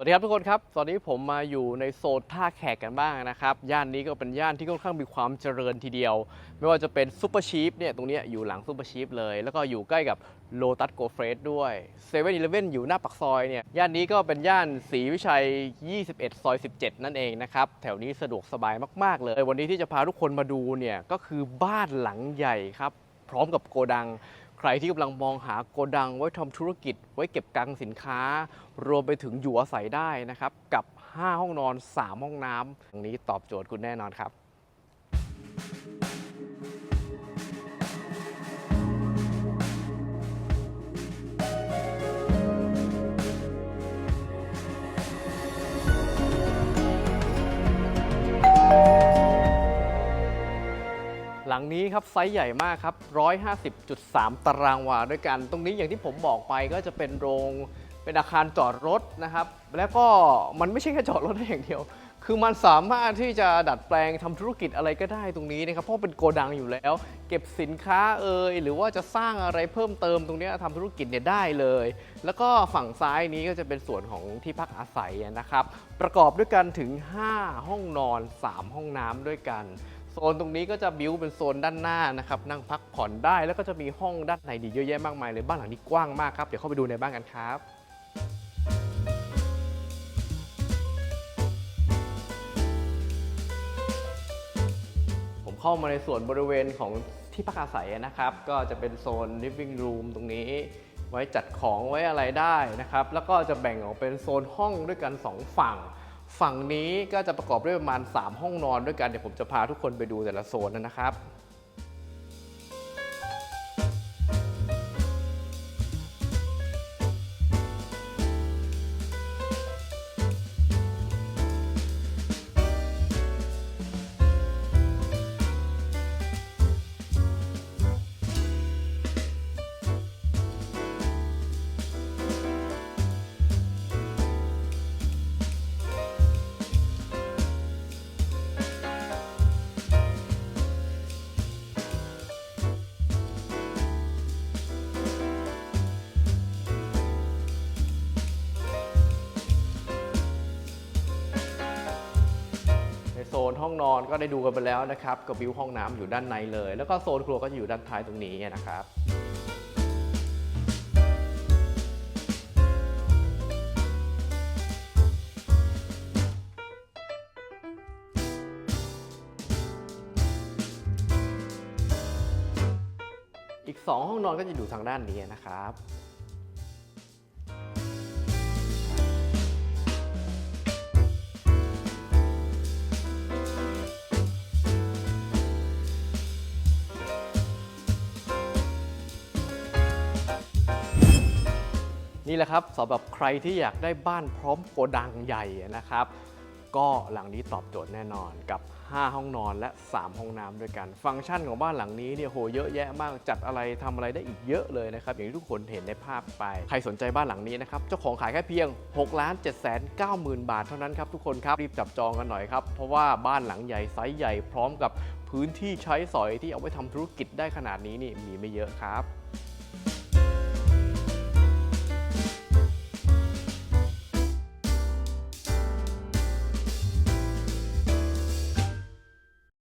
สวัสดีครับทุกคนครับ ตอนนี้ผมมาอยู่ในโซนท่าแขกกันบ้างนะครับ ย่านนี้ก็เป็นย่านที่ค่อนข้างมีความเจริญทีเดียว ไม่ว่าจะเป็นซูเปอร์ชีฟเนี่ยตรงนี้อยู่หลังซูเปอร์ชีฟเลย แล้วก็อยู่ใกล้กับโลตัสโกเฟสด้วยเซเว่นอีเลฟเว่นอยู่หน้าปากซอยเนี่ย ย่านนี้ก็เป็นย่านศรีวิชัย 21 ซอย 17 นั่นเองนะครับ แถวนี้สะดวกสบายมาก ๆ เลย วันนี้ที่จะพาทุกคนมาดูเนี่ยก็คือบ้านหลังใหญ่ครับ พร้อมกับโกดัง ใครที่กำลังมองหาโกดังไว้ทำธุรกิจ ไว้เก็บกังสินค้า รวมไปถึงอยู่อาศัยได้นะครับ กับ 5 ห้องนอน 3 ห้องน้ำตรงนี้ตอบโจทย์คุณแน่นอนครับ หลังนี้ครับไซส์ใหญ่มากครับ 150.3 ตารางวาด้วยกัน ตรงนี้อย่างที่ผมบอกไปก็จะเป็นโรงเป็นอาคารจอดรถนะครับ แล้วก็มันไม่ใช่แค่จอดรถได้อย่างเดียว คือมันสามารถที่จะดัดแปลงทำธุรกิจอะไรก็ได้ตรงนี้นะครับ เพราะเป็นโกดังอยู่แล้ว เก็บสินค้าเอ่ยหรือว่าจะสร้างอะไรเพิ่มเติมตรงนี้ยทำธุรกิจเนี่ยได้เลย แล้วก็ฝั่งซ้ายนี้ก็จะเป็นส่วนของที่พักอาศัยนะครับ ประกอบด้วยกันถึง 5 ห้องนอน 3 ห้องน้ำด้วยกัน โซนตรงนี้ก็จะบิวเป็นโซนด้านหน้านะครับนั่งพักผ่อนได้แล้วก็จะมีห้องด้านในดีเยอะแยะมากมายเลยบ้านหลังนี้กว้างมากครับเดี๋ยวเข้าไปดูในบ้านกันครับผมเข้ามาในส่วนบริเวณของที่พักอาศัยนะครับ ก็จะเป็นโซน living room ตรงนี้ ไว้จัดของไว้อะไรได้นะครับ แล้วก็จะแบ่งออกเป็นโซนห้องด้วยกัน 2 ฝั่ง ฝั่งนี้ก็จะประกอบด้วยประมาณ 3 ห้องนอนด้วยกันเดี๋ยวผมจะพาทุกคนไปดูแต่ละโซนนะครับ โซนห้องนอนก็ได้ดูกันไปแล้วนะครับกับวิวห้องน้ำอยู่ด้านในเลย แล้วก็โซนครัวก็อยู่ด้านท้ายตรงนี้นะครับอีก 2 ห้องนอนก็จะอยู่ทางด้านนี้นะครับ นี่แหละครับสำหรับใครที่อยากได้บ้านพร้อมโกดังใหญ่นะครับ ก็หลังนี้ตอบโจทย์แน่นอนกับ 5 ห้องนอนและ 3 ห้องน้ำด้วยกัน ฟังก์ชันของบ้านหลังนี้เนี่ยโหเยอะแยะมากจัดอะไรทำอะไรได้อีกเยอะเลยนะครับ อย่างที่ทุกคนเห็นในภาพไป ใครสนใจบ้านหลังนี้นะครับเจ้าของขายแค่เพียง6ล้าน7 9 0 0 0 0 บาทเท่านั้นครับทุกคนครับรีบจับจองกันหน่อยครับเพราะว่าบ้านหลังใหญ่ไซส์ใหญ่พร้อมกับพื้นที่ใช้สอยที่เอาไว้ทำธุรกิจได้ขนาดนี้นี่มีไม่เยอะครับ